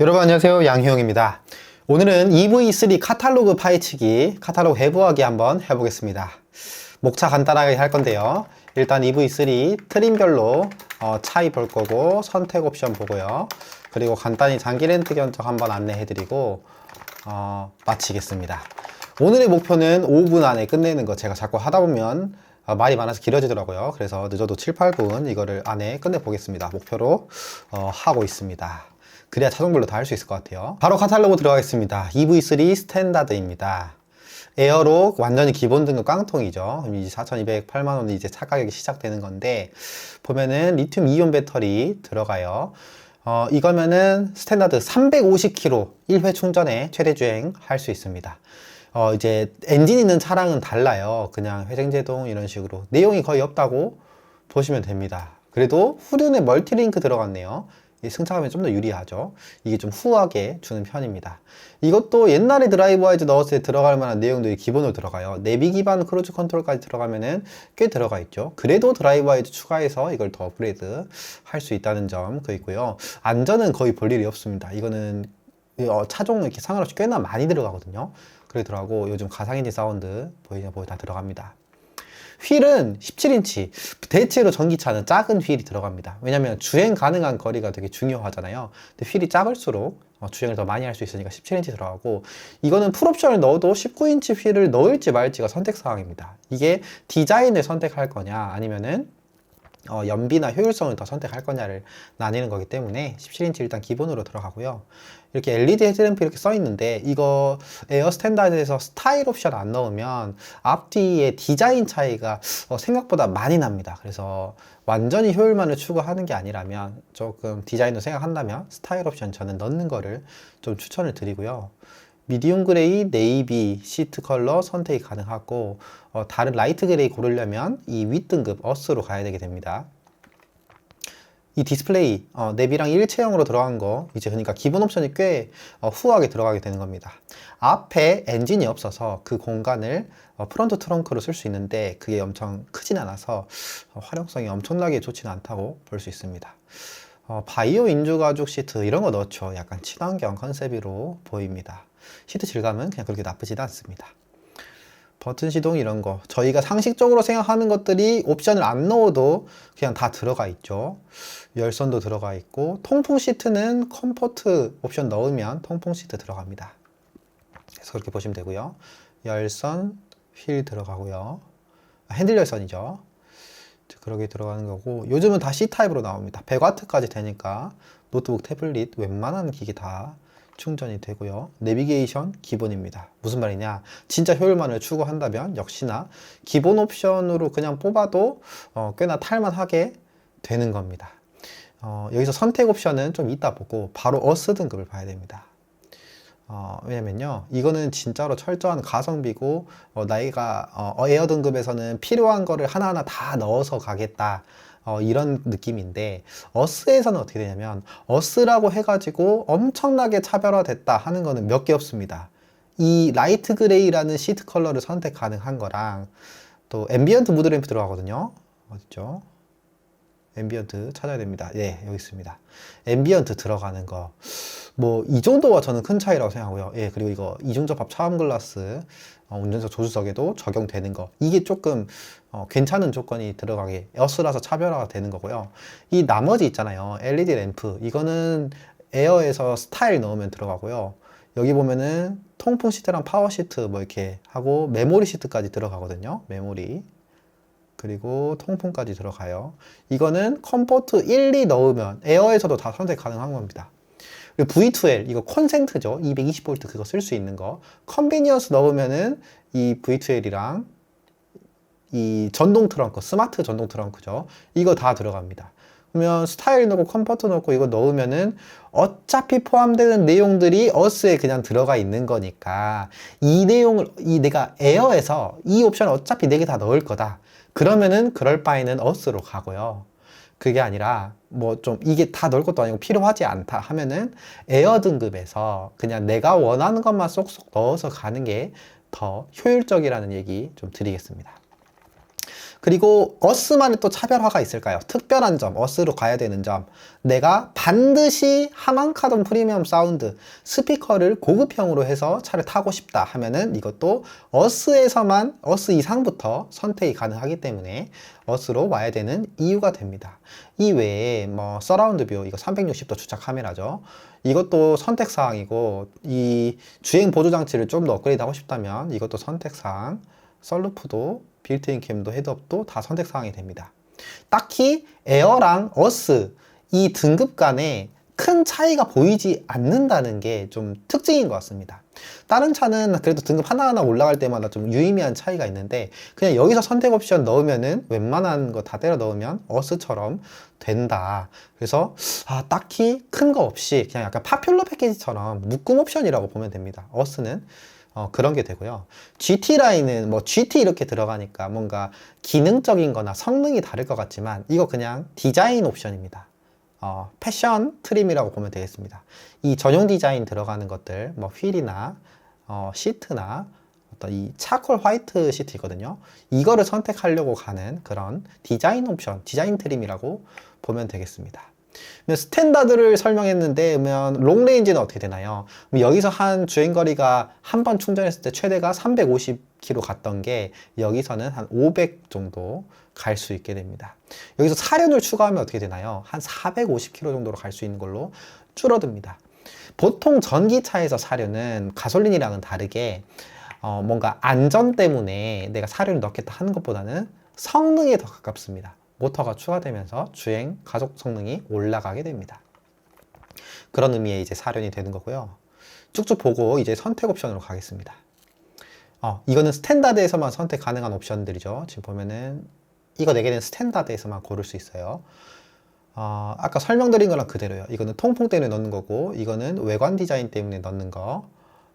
여러분 안녕하세요. 양희영입니다. 오늘은 EV3 카탈로그 파헤치기 카탈로그 해부하기 한번 해보겠습니다. 목차 간단하게 할 건데요. 일단 EV3 트림별로 어, 차이 볼 거고 선택 옵션 보고요. 그리고 간단히 장기 렌트 견적 한번 안내해 드리고 어, 마치겠습니다. 오늘의 목표는 5분 안에 끝내는 거 제가 자꾸 하다 보면 어, 말이 많아서 길어지더라고요. 그래서 늦어도 7, 8분 이거를 안에 끝내 보겠습니다. 목표로 어, 하고 있습니다 그래야 차종별로 다 할 수 있을 것 같아요. 바로 카탈로그 들어가겠습니다. EV3 스탠다드입니다. 에어록 완전히 기본 등급 깡통이죠. 이제 4,208만 원이 이제 차 가격이 시작되는 건데 보면은 리튬 이온 배터리 들어가요. 어, 이거면은 스탠다드 350km 1회 충전에 최대 주행 할 수 있습니다. 어, 이제 엔진 있는 차량은 달라요. 그냥 회생제동 이런 식으로 내용이 거의 없다고 보시면 됩니다. 그래도 후륜에 멀티링크 들어갔네요. 이 승차감이 좀 더 유리하죠. 이게 좀 후하게 주는 편입니다. 이것도 옛날에 드라이브 와이즈 넣었을 때 들어갈 만한 내용들이 기본으로 들어가요. 내비 기반 크루즈 컨트롤까지 들어가면은 꽤 들어가 있죠. 그래도 드라이브 와이즈 추가해서 이걸 더 업그레이드 할 수 있다는 점 그 있고요. 안전은 거의 볼 일이 없습니다. 이거는 어, 차종 이렇게 상관없이 꽤나 많이 들어가거든요. 그러더라고 요즘 가상인지 사운드 보이냐 보이 다 들어갑니다. 휠은 17인치. 대체로 전기차는 작은 휠이 들어갑니다. 왜냐면 주행 가능한 거리가 되게 중요하잖아요. 근데 휠이 작을수록 어, 주행을 더 많이 할 수 있으니까 17인치 들어가고 이거는 풀옵션을 넣어도 19인치 휠을 넣을지 말지가 선택 사항입니다. 이게 디자인을 선택할 거냐 아니면은 어, 연비나 효율성을 더 선택할 거냐를 나뉘는 거기 때문에 17인치 일단 기본으로 들어가고요. 이렇게 LED 헤드램프 이렇게 써 있는데 이거 에어 스탠다드에서 스타일 옵션 안 넣으면 앞뒤의 디자인 차이가 어, 생각보다 많이 납니다. 그래서 완전히 효율만을 추구하는 게 아니라면 조금 디자인을 생각한다면 스타일 옵션 저는 넣는 거를 좀 추천을 드리고요. 미디움 그레이, 네이비, 시트 컬러 선택이 가능하고 어, 다른 라이트 그레이 고르려면 이 윗등급 어스로 가야 되게 됩니다. 이 디스플레이 어, 내비랑 일체형으로 들어간 거 이제 그러니까 기본 옵션이 꽤 어, 후하게 들어가게 되는 겁니다. 앞에 엔진이 없어서 그 공간을 어, 프론트 트렁크로 쓸 수 있는데 그게 엄청 크진 않아서 어, 활용성이 엄청나게 좋지는 않다고 볼 수 있습니다. 어, 바이오 인조 가죽 시트 이런 거 넣죠. 약간 친환경 컨셉으로 보입니다. 시트 질감은 그냥 그렇게 나쁘지도 않습니다. 버튼 시동 이런 거. 저희가 상식적으로 생각하는 것들이 옵션을 안 넣어도 그냥 다 들어가 있죠. 열선도 들어가 있고 통풍 시트는 컴포트 옵션 넣으면 통풍 시트 들어갑니다. 그래서 그렇게 보시면 되고요. 열선 휠 들어가고요. 아, 핸들 열선이죠. 그렇게 들어가는 거고 요즘은 다 C타입으로 나옵니다. 100W까지 되니까 노트북 태블릿 웬만한 기기 다 충전이 되고요. 내비게이션 기본입니다. 무슨 말이냐? 진짜 효율만을 추구한다면 역시나 기본 옵션으로 그냥 뽑아도 어, 꽤나 탈만하게 되는 겁니다. 어, 여기서 선택 옵션은 좀 이따 보고 바로 어스 등급을 봐야 됩니다. 어, 왜냐면요, 이거는 진짜로 철저한 가성비고, 어, 나이가, 어, 에어 등급에서는 필요한 거를 하나하나 다 넣어서 가겠다. 어, 이런 느낌인데 어스에서는 어떻게 되냐면 어스라고 해가지고 엄청나게 차별화됐다 하는 거는 몇 개 없습니다. 이 라이트 그레이라는 시트 컬러를 선택 가능한 거랑 또 앰비언트 무드 램프 들어가거든요. 어딨죠? 앰비언트 찾아야 됩니다. 예, 여기 있습니다. 앰비언트 들어가는 거. 뭐, 이 정도가 저는 큰 차이라고 생각하고요. 예, 그리고 이거 이중접합 차음 글라스 어, 운전석 조수석에도 적용되는 거. 이게 조금 어, 괜찮은 조건이 들어가게 에어스라서 차별화가 되는 거고요. 이 나머지 있잖아요. LED 램프. 이거는 에어에서 스타일 넣으면 들어가고요. 여기 보면은 통풍 시트랑 파워 시트 뭐 이렇게 하고 메모리 시트까지 들어가거든요. 메모리. 그리고 통풍까지 들어가요. 이거는 컴포트 1, 2 넣으면 에어에서도 다 선택 가능한 겁니다. 그리고 V2L 이거 콘센트죠. 220V 그거 쓸 수 있는 거. 컨비니언스 넣으면은 이 V2L이랑 이 전동 트렁크, 스마트 전동 트렁크죠. 이거 다 들어갑니다. 그러면 스타일 넣고 컴포트 넣고 이거 넣으면은 어차피 포함되는 내용들이 어스에 그냥 들어가 있는 거니까 이 내용을 이 내가 에어에서 이 옵션 어차피 네개다 넣을 거다. 그러면은 그럴 바에는 어스로 가고요. 그게 아니라 뭐 좀 이게 다 넣을 것도 아니고 필요하지 않다 하면은 에어 등급에서 그냥 내가 원하는 것만 쏙쏙 넣어서 가는 게 더 효율적이라는 얘기 좀 드리겠습니다. 그리고 어스만의 또 차별화가 있을까요? 특별한 점, 어스로 가야 되는 점. 내가 반드시 하만카돈 프리미엄 사운드 스피커를 고급형으로 해서 차를 타고 싶다 하면은 이것도 어스에서만 어스 이상부터 선택이 가능하기 때문에 어스로 와야 되는 이유가 됩니다. 이 외에 뭐 서라운드 뷰 이거 360도 주차 카메라죠. 이것도 선택 사항이고 이 주행 보조 장치를 좀 더 업그레이드 하고 싶다면 이것도 선택 사항. 썰루프도 빌트인 캠도 헤드업도 다 선택 사항이 됩니다. 딱히 에어랑 어스 이 등급 간에 큰 차이가 보이지 않는다는 게 좀 특징인 것 같습니다. 다른 차는 그래도 등급 하나하나 올라갈 때마다 좀 유의미한 차이가 있는데 그냥 여기서 선택 옵션 넣으면은 웬만한 거 다 때려 넣으면 어스처럼 된다. 그래서 아, 딱히 큰 거 없이 그냥 약간 파퓰러 패키지처럼 묶음 옵션이라고 보면 됩니다. 어스는 어, 그런 게 되고요. GT 라인은 뭐 GT 이렇게 들어가니까 뭔가 기능적인 거나 성능이 다를 것 같지만 이거 그냥 디자인 옵션입니다. 어, 패션 트림이라고 보면 되겠습니다. 이 전용 디자인 들어가는 것들, 뭐 휠이나 어, 시트나 어떤 이 차콜 화이트 시트거든요. 이거를 선택하려고 가는 그런 디자인 옵션, 디자인 트림이라고 보면 되겠습니다. 스탠다드를 설명했는데 그러면 롱레인지는 어떻게 되나요? 여기서 한 주행거리가 한 번 충전했을 때 최대가 350km 갔던 게 여기서는 한 500 정도 갈 수 있게 됩니다. 여기서 사륜을 추가하면 어떻게 되나요? 한 450km 정도로 갈 수 있는 걸로 줄어듭니다. 보통 전기차에서 사륜은 가솔린이랑은 다르게 어, 뭔가 안전 때문에 내가 사륜을 넣겠다 하는 것보다는 성능에 더 가깝습니다. 모터가 추가되면서 주행 가속 성능이 올라가게 됩니다. 그런 의미의 이제 사륜이 되는 거고요. 쭉쭉 보고 이제 선택 옵션으로 가겠습니다. 어, 이거는 스탠다드에서만 선택 가능한 옵션들이죠. 지금 보면은 이거 4개는 스탠다드에서만 고를 수 있어요. 어, 아까 설명드린 거랑 그대로요. 이거는 통풍 때문에 넣는 거고, 이거는 외관 디자인 때문에 넣는 거.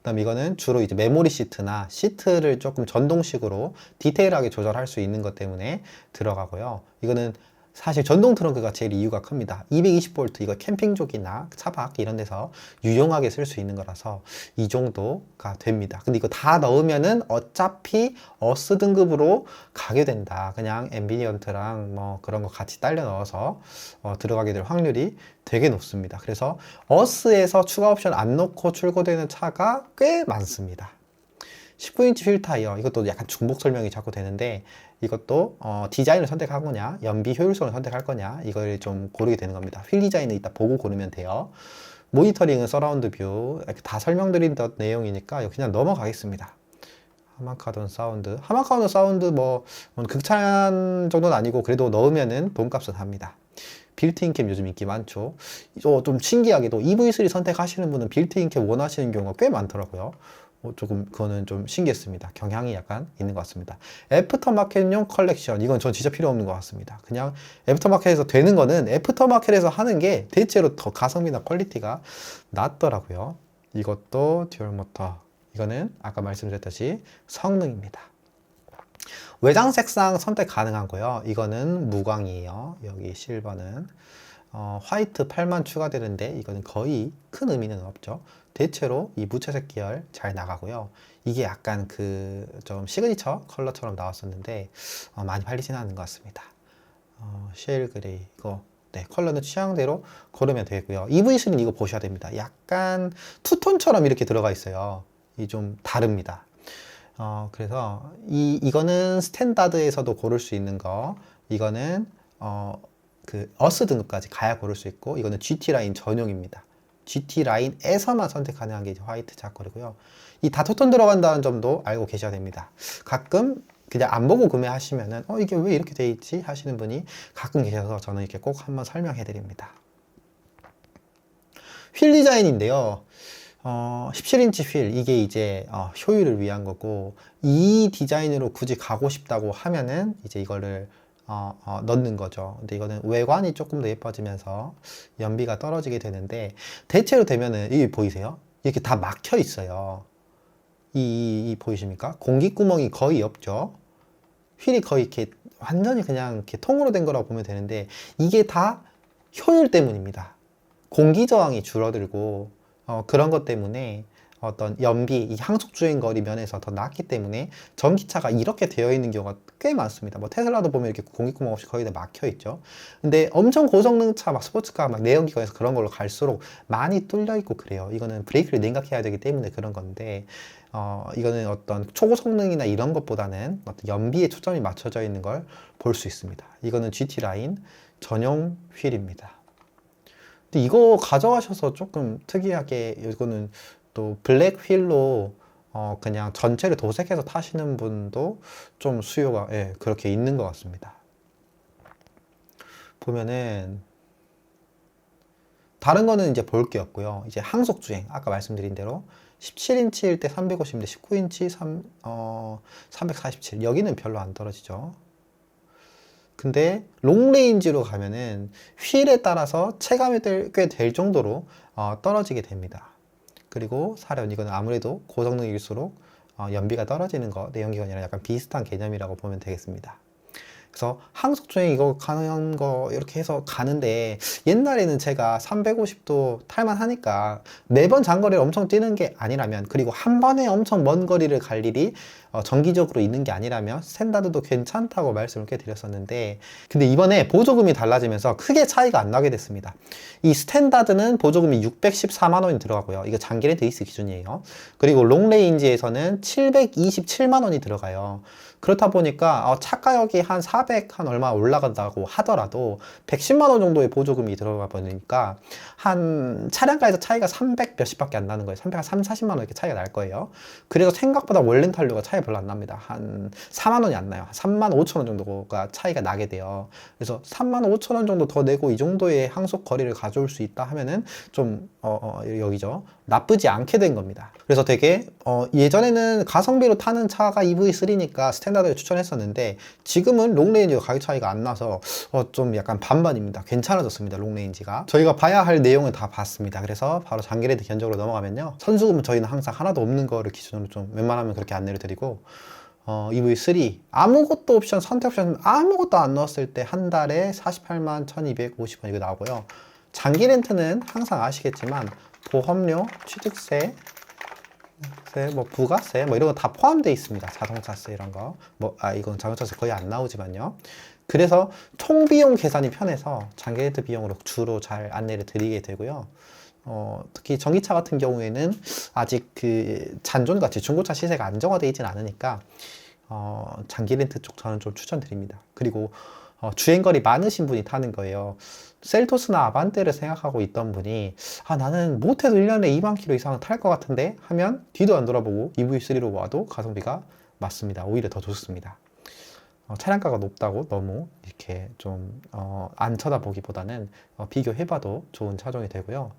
그다음 이거는 주로 이제 메모리 시트나 시트를 조금 전동식으로 디테일하게 조절할 수 있는 것 때문에 들어가고요. 이거는 사실 전동 트렁크가 제일 이유가 큽니다. 220V 이거 캠핑족이나 차박 이런 데서 유용하게 쓸 수 있는 거라서 이 정도가 됩니다. 근데 이거 다 넣으면은 어차피 어스 등급으로 가게 된다. 그냥 앰비언트랑 뭐 그런 거 같이 딸려 넣어서 어, 들어가게 될 확률이 되게 높습니다. 그래서 어스에서 추가 옵션 안 넣고 출고되는 차가 꽤 많습니다. 19인치 휠 타이어 이것도 약간 중복 설명이 자꾸 되는데 이것도 어, 디자인을 선택할 거냐 연비 효율성을 선택할 거냐 이걸 좀 고르게 되는 겁니다. 휠 디자인은 이따 보고 고르면 돼요. 모니터링은 서라운드 뷰 이렇게 다 설명드린 내용이니까 그냥 넘어가겠습니다. 하마카돈 사운드. 하마카돈 사운드 뭐, 뭐 극찬 정도는 아니고 그래도 넣으면은 돈값은 합니다. 빌트인 캠 요즘 인기 많죠. 어, 좀 신기하게도 EV3 선택하시는 분은 빌트인 캠 원하시는 경우가 꽤 많더라고요. 어, 조금 그거는 좀 신기했습니다. 경향이 약간 있는 것 같습니다. 애프터마켓용 컬렉션 이건 전 진짜 필요 없는 것 같습니다. 그냥 애프터마켓에서 되는 거는 애프터마켓에서 하는 게 대체로 더 가성비나 퀄리티가 낫더라고요. 이것도 듀얼 모터 이거는 아까 말씀드렸듯이 성능입니다. 외장 색상 선택 가능한 거요. 이거는 무광이에요. 여기 실버는 어, 화이트 8만 추가되는데 이거는 거의 큰 의미는 없죠. 대체로 이 무채색 계열 잘 나가고요. 이게 약간 그 좀 시그니처 컬러처럼 나왔었는데 어, 많이 팔리지는 않는 것 같습니다. 어, 쉐일 그레이 이거 네, 컬러는 취향대로 고르면 되고요. EV3는 이거 보셔야 됩니다. 약간 투톤처럼 이렇게 들어가 있어요. 이 좀 다릅니다. 어, 그래서 이, 이거는 스탠다드에서도 고를 수 있는 거. 이거는 어, 그 어스 등급까지 가야 고를 수 있고 이거는 GT 라인 전용입니다. GT 라인에서만 선택 가능한 게 화이트 자컬이고요. 이 다토톤 들어간다는 점도 알고 계셔야 됩니다. 가끔 그냥 안 보고 구매하시면은 어 이게 왜 이렇게 돼 있지 하시는 분이 가끔 계셔서 저는 이렇게 꼭 한번 설명해 드립니다. 휠 디자인인데요. 어, 17인치 휠 이게 이제 어, 효율을 위한 거고 이 디자인으로 굳이 가고 싶다고 하면은 이제 이거를 어, 어, 넣는 거죠. 근데 이거는 외관이 조금 더 예뻐지면서 연비가 떨어지게 되는데 대체로 되면은 이게 보이세요? 이렇게 다 막혀 있어요. 이, 이 보이십니까? 공기 구멍이 거의 없죠. 휠이 거의 이렇게 완전히 그냥 이렇게 통으로 된 거라고 보면 되는데 이게 다 효율 때문입니다. 공기 저항이 줄어들고 어, 그런 것 때문에 어떤 연비, 이 항속 주행 거리 면에서 더 낮기 때문에 전기차가 이렇게 되어 있는 경우가 꽤 많습니다. 뭐 테슬라도 보면 이렇게 공기구멍 없이 거의 다 막혀 있죠. 근데 엄청 고성능 차 막 스포츠카 막 내연기관에서 그런 걸로 갈수록 많이 뚫려 있고 그래요. 이거는 브레이크를 냉각해야 되기 때문에 그런 건데 어, 이거는 어떤 초고성능이나 이런 것보다는 어떤 연비에 초점이 맞춰져 있는 걸 볼 수 있습니다. 이거는 GT 라인 전용 휠입니다. 근데 이거 가져가셔서 조금 특이하게 이거는 또 블랙 휠로 어, 그냥 전체를 도색해서 타시는 분도 좀 수요가 예, 그렇게 있는 것 같습니다. 보면은 다른 거는 이제 볼 게 없고요. 이제 항속 주행 아까 말씀드린 대로 17인치일 때 350인데 19인치 3, 어, 347 여기는 별로 안 떨어지죠. 근데 롱레인지로 가면은 휠에 따라서 체감이 꽤 될 정도로 어, 떨어지게 됩니다. 그리고 사륜 이거는 아무래도 고성능일수록 어, 연비가 떨어지는 거 내연기관이랑 약간 비슷한 개념이라고 보면 되겠습니다. 그래서 항속 주행 이거 가는 거 이렇게 해서 가는데 옛날에는 제가 350도 탈만 하니까 매번 장거리를 엄청 뛰는 게 아니라면 그리고 한 번에 엄청 먼 거리를 갈 일이 어, 정기적으로 있는 게 아니라면 스탠다드도 괜찮다고 말씀을 꽤 드렸었는데 근데 이번에 보조금이 달라지면서 크게 차이가 안 나게 됐습니다. 이 스탠다드는 보조금이 614만 원이 들어가고요. 이거 장기 렌트 이스 기준이에요. 그리고 롱레인지에서는 727만 원이 들어가요. 그렇다 보니까 어, 차가역이 한 400 한 얼마 올라간다고 하더라도 110만 원 정도의 보조금이 들어가 보니까 한 차량가에서 차이가 300 몇십밖에 안 나는 거예요. 300, 3, 40만 원 이렇게 차이가 날 거예요. 그래서 생각보다 원렌탈료가 차이 별로 안 납니다. 한 4만 원이 안 나요. 3만 5천 원 정도가 차이가 나게 돼요. 그래서 3만 5천 원 정도 더 내고 이 정도의 항속 거리를 가져올 수 있다 하면은 좀 어, 어, 여기죠. 나쁘지 않게 된 겁니다. 그래서 되게 어, 예전에는 가성비로 타는 차가 EV3니까 스탠다드를 추천했었는데 지금은 롱레인지가 가격 차이가 안 나서 어, 좀 약간 반반입니다. 괜찮아졌습니다. 롱레인지가. 저희가 봐야 할 내용을 다 봤습니다. 그래서 바로 장기레드 견적으로 넘어가면요. 선수금은 저희는 항상 하나도 없는 거를 기준으로 좀 웬만하면 그렇게 안내를 드리고 어, EV3 아무것도 옵션 선택 옵션 아무것도 안 넣었을 때 한 달에 48만 1250원 이거 나오고요. 장기 렌트는 항상 아시겠지만 보험료, 취득세, 뭐 부가세 뭐 이런 거 다 포함되어 있습니다. 자동차세 이런 거. 뭐 아 이건 자동차세 거의 안 나오지만요. 그래서 총 비용 계산이 편해서 장기 렌트 비용으로 주로 잘 안내를 드리게 되고요. 어, 특히 전기차 같은 경우에는 아직 그 잔존같이 중고차 시세가 안정화되어 있지는 않으니까 어, 장기 렌트 쪽 저는 좀 추천드립니다. 그리고 어, 주행거리 많으신 분이 타는 거예요. 셀토스나 아반떼를 생각하고 있던 분이 아 나는 못해도 1년에 2만 킬로 이상은 탈것 같은데 하면 뒤도 안 돌아보고 EV3로 와도 가성비가 맞습니다. 오히려 더 좋습니다. 어, 차량가가 높다고 너무 이렇게 좀, 어, 안 쳐다보기보다는 어, 비교해봐도 좋은 차종이 되고요.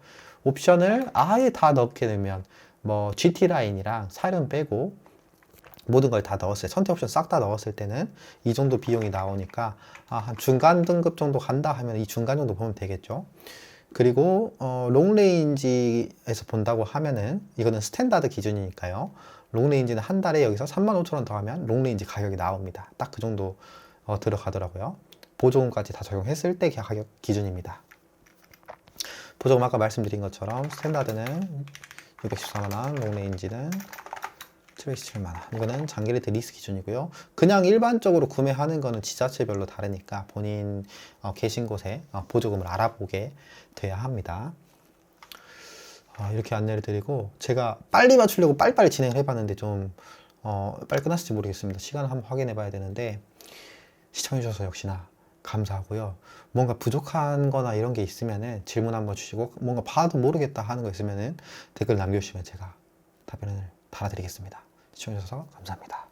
옵션을 아예 다 넣게 되면 뭐 GT 라인이랑 사륜 빼고 모든 걸 다 넣었어요. 선택 옵션 싹 다 넣었을 때는 이 정도 비용이 나오니까 아, 한 중간 등급 정도 간다 하면 이 중간 정도 보면 되겠죠. 그리고 어, 롱레인지에서 본다고 하면은 이거는 스탠다드 기준이니까요. 롱레인지는 한 달에 여기서 3만 5천 원더 하면 롱레인지 가격이 나옵니다. 딱 그 정도 어, 들어가더라고요. 보조금까지 다 적용했을 때 가격 기준입니다. 보조금 아까 말씀드린 것처럼 스탠다드는 614만 원, 롱레인지는 727만 원. 이거는 장기레트 리스 기준이고요. 그냥 일반적으로 구매하는 거는 지자체별로 다르니까 본인 어, 계신 곳에 어, 보조금을 알아보게 돼야 합니다. 어, 이렇게 안내를 드리고 제가 빨리 맞추려고 빨리빨리 진행을 해봤는데 좀 어, 빨리 끝났을지 모르겠습니다. 시간을 한번 확인해 봐야 되는데 시청해 주셔서 역시나 감사하고요. 뭔가 부족한 거나 이런 게 있으면은 질문 한번 주시고 뭔가 봐도 모르겠다 하는 거 있으면은 댓글 남겨주시면 제가 답변을 달아드리겠습니다. 시청해주셔서 감사합니다.